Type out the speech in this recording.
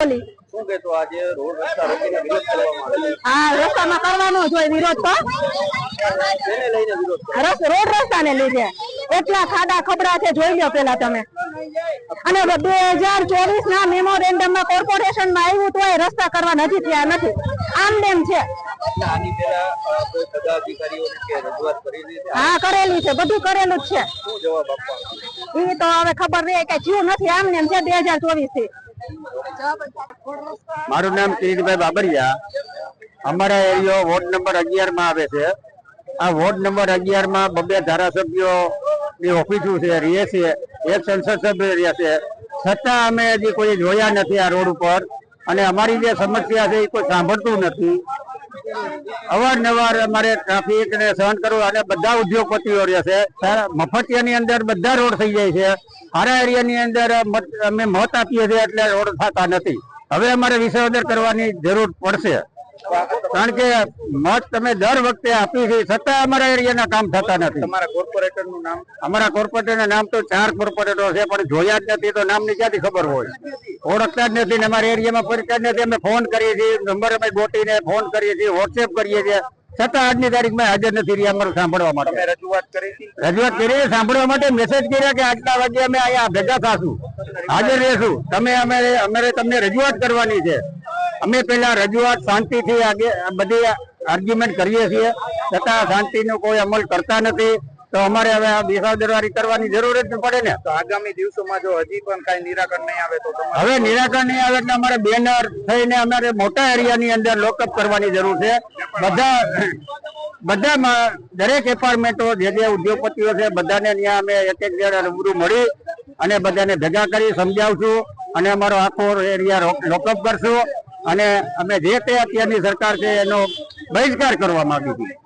બોલી. શું કહેતો આજે રોડ રસ્તા રોકીને વિરોધ કરવામાં આવે હા રસ્તામાં કરવાનો જ હોય વિરોધ તો. તેને લઈને વિરોધ રસ રોડ રસ્તાને લીધે. એટલા ખાડા ખબડા છે જોઈ લો પેલા તમે. અને બે હજાર ચોવીસ ના મેમોરેન્ડમમાં કોર્પોરેશનમાં આવ્યું તો રસ્તા કરવા નથી થયા નથી. આમ નેમ છે. આની પહેલા કોઈ પદાધિકારીઓને કે રજૂઆત કરી હતી હા કરેલું છે બધું કરેલું જ છે. શું જવાબ આપવાનો? એ તો હવે ખબર રહે કે જીવ નથી આમ નેમ છે બે હજાર ચોવીસથી મારું નામ કિરીટભાઈ બાબરિયા. અમારા એરિયો વોર્ડ નંબર અગિયારમાં આવે છે. આ વોર્ડ નંબર અગિયારમાં બબે ધારાસભ્યો ની ઓફિસો છે રહે છે એક સંસદ સભ્ય રહે છે. છતાં અમે હજી કોઈ જોયા નથી આ રોડ ઉપર. અને અમારી જે સમસ્યા છે એ કોઈ સાંભળતું નથી. અવારનવાર અમારે ટ્રાફિક ને સહન કરવું અને બધા ઉદ્યોગપતિઓ છે. મફતિયાની અંદર બધા રોડ થઈ જાય છે. સારા એરિયાની અંદર અમે મત આપીએ છીએ એટલે રોડ થતા નથી. હવે અમારે વિસર્જન કરવાની જરૂર પડશે. કારણ કે મત તમે દર વખતે આપી છે છતાં અમારા એરિયાના કામ થતા નથી. તમારા કોર્પોરેટરનું નામ? અમારા કોર્પોરેટરના નામ તો ચાર કોર્પોરેટરો છે પણ જોયા જ નથી તો નામની ક્યાંથી ખબર હોય? ઓળખતા જ નથી ને અમારા એરિયામાં પરિચય નથી. અમે ફોન કરીએ છીએ નંબર અમે ગોટીને ફોન કરીએ છીએ વોટ્સએપ કરીએ છીએ. છતાં આજની તારીખમાં હાજર નથી રહ્યા અમારે સાંભળવા માટે. રજૂઆત કરી રજૂઆત કરી સાંભળવા માટે મેસેજ કર્યા કે આજના વાગે અમે અહીંયા ભેગા થશું. હાજર રહેશું. તમે અમે અમારે તમને રજૂઆત કરવાની છે. અમે પેલા રજૂઆત શાંતિથી આગે બધી આર્ગ્યુમેન્ટ કરીએ છીએ. છતાં શાંતિનો કોઈ અમલ કરતા નથી. તો અમારે હવે આ બેસાદરવારી કરવાની જરૂર જ પડે ને. તો આગામી દિવસોમાં જો હજી પણ કઈ નિરાકરણ નહીં આવે તો હવે નિરાકરણ નહીં આવે એટલે અમારે બેનર થઈને અમારે મોટા એરિયાની અંદર લોકઅપ કરવાની જરૂર છે. બધા બધામાં દરેક એપાર્ટમેન્ટો જે જે ઉદ્યોગપતિઓ છે બધાને ત્યાં અમે એક એક જણ રૂબરૂ મળી અને બધાને ભેગા કરી સમજાવશું અને અમારો આખો એરિયા લોકઅપ કરશું. અને અમે જે તે અત્યારની સરકાર છે એનો બહિષ્કાર કરવા માંગી છીએ.